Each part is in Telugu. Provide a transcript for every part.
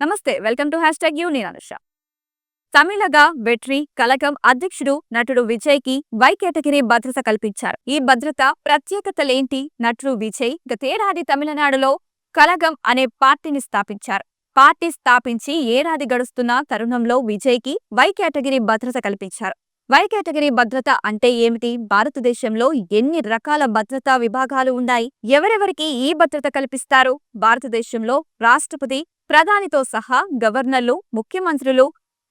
నమస్తే welcome to hash tag you నేను అనుష. తమిళగా వెట్రి కలకం అధ్యక్షుడు నటుడు విజయ్కి వై కేటగిరీ భద్రత కల్పించారు. ఈ భద్రత ప్రత్యేకతలేంటి? నటుడు విజయ్ గతేడాది తమిళనాడులో కలగం అనే పార్టీని స్థాపించారు. పార్టీ స్థాపించి ఏడాది గడుస్తున్న తరుణంలో విజయ్కి వై కేటగిరీ భద్రత కల్పించారు. వై కేటగిరీ భద్రత అంటే ఏమిటి? భారతదేశంలో ఎన్ని రకాల భద్రతా విభాగాలు ఉన్నాయి? ఎవరెవరికి ఈ భద్రత కల్పిస్తారు? భారతదేశంలో రాష్ట్రపతి ప్రధానితో సహా గవర్నర్లు ముఖ్యమంత్రులు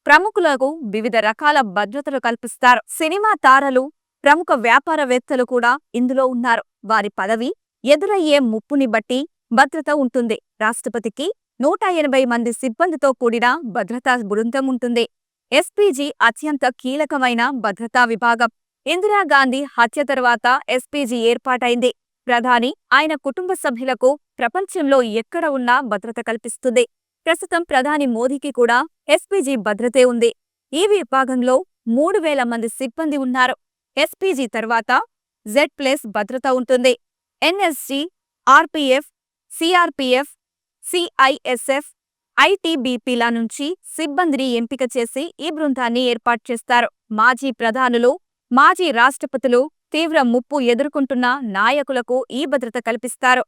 ప్రముఖులకు వివిధ రకాల భద్రతలు కల్పిస్తారు. సినిమా తారలు ప్రముఖ వ్యాపారవేత్తలు కూడా ఇందులో ఉన్నారు. వారి పదవి ఎదురయ్యే ముప్పుని బట్టి భద్రత ఉంటుంది. రాష్ట్రపతికి నూట ఎనభై మంది సిబ్బందితో కూడిన భద్రతా బృందం ఉంటుంది. ఎస్పీజీ అత్యంత కీలకమైన భద్రతా విభాగం. ఇందిరాగాంధీ హత్య తర్వాత ఎస్పీజీ ఏర్పాటైంది. ప్రధాని ఆయన కుటుంబ సభ్యులకు ప్రపంచంలో ఎక్కడ ఉన్నా భద్రత కల్పిస్తుంది. ప్రస్తుతం ప్రధాని మోదీకి కూడా ఎస్పీజీ భద్రతే ఉంది. ఈ విభాగంలో మూడు వేల మంది సిబ్బంది ఉన్నారు. ఎస్పీజీ తర్వాత జెడ్ ప్లస్ భద్రత ఉంటుంది. ఎన్ఎస్జీ ఆర్పీఎఫ్ సిఆర్పీఎఫ్ సిఐఎస్ఎఫ్ ఐటీబీపీల నుంచి సిబ్బందిని ఎంపిక చేసి ఈ బృందాన్ని ఏర్పాటు చేస్తారు. మాజీ ప్రధానులు మాజీ రాష్ట్రపతులు తీవ్ర ముప్పు ఎదుర్కొంటున్న నాయకులకు ఈ భద్రత కల్పిస్తారు.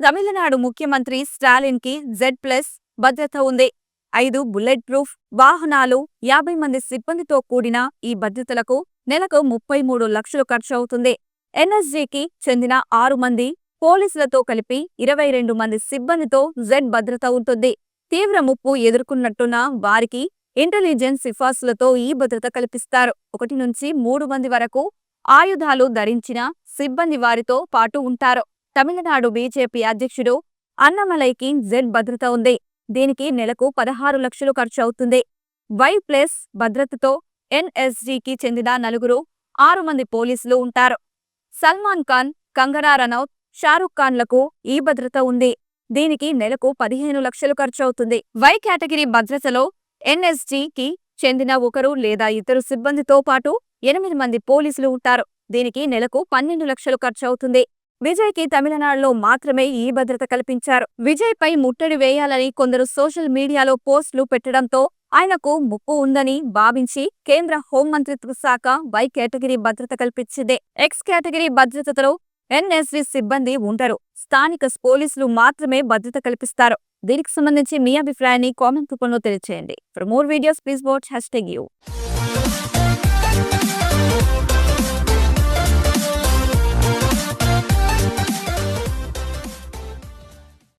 తమిళనాడు ముఖ్యమంత్రి స్టాలిన్కి జెడ్ ప్లస్ భద్రత ఉంది. ఐదు బుల్లెట్ ప్రూఫ్ వాహనాలు యాభై మంది సిబ్బందితో కూడిన ఈ భద్రతలకు నెలకు ముప్పై మూడు లక్షలు ఖర్చవుతుంది ఎన్ఎస్జీకి చెందిన ఆరు మంది పోలీసులతో కలిపి ఇరవై రెండు మంది సిబ్బందితో జెడ్ భద్రత ఉంటుంది. తీవ్ర ముప్పు ఎదుర్కొన్నట్టున్న వారికి ఇంటెలిజెన్స్ సిఫార్సులతో ఈ భద్రత కల్పిస్తారు. ఒకటి నుంచి మూడు మంది వరకు ఆయుధాలు ధరించిన సిబ్బంది వారితో పాటు ఉంటారు. తమిళనాడు బీజేపీ అధ్యక్షుడు అన్నమలైకి జెడ్ భద్రత ఉంది. దీనికి నెలకు పదహారు లక్షలు ఖర్చు అవుతుంది వై ప్లస్ భద్రతతో ఎన్ఎస్జీకి చెందిన నలుగురు ఆరు మంది పోలీసులు ఉంటారు. సల్మాన్ ఖాన్ కంగనా రనౌత్ షారుఖ్ ఖాన్లకు ఈ భద్రత ఉంది. దీనికి నెలకు పదిహేను లక్షలు ఖర్చు అవుతుంది వై కేటగిరీ భద్రతలో ఎన్ఎస్జీకి చెందిన ఒకరు లేదా ఇద్దరు సిబ్బందితో పాటు ఎనిమిది మంది పోలీసులు ఉంటారు. దీనికి నెలకు పన్నెండు లక్షలు ఖర్చు అవుతుంది విజయ్కి తమిళనాడులో మాత్రమే ఈ భద్రత కల్పించారు. విజయ్ పై ముట్టడి వేయాలని కొందరు సోషల్ మీడియాలో పోస్టులు పెట్టడంతో ఆయనకు ముప్పు ఉందని భావించి కేంద్ర హోంమంత్రిత్వ శాఖ వై కేటగిరీ భద్రత కల్పించింది. ఎక్స్ కేటగిరీ భద్రతలో ఎన్ఎస్వి సిబ్బంది ఉండరు. స్థానిక పోలీసులు మాత్రమే భద్రత కల్పిస్తారు. దీనికి సంబంధించి మీ అభిప్రాయాన్ని కామెంట్ రూపంలో తెలియచేయండి. For more videos please watch hashtag you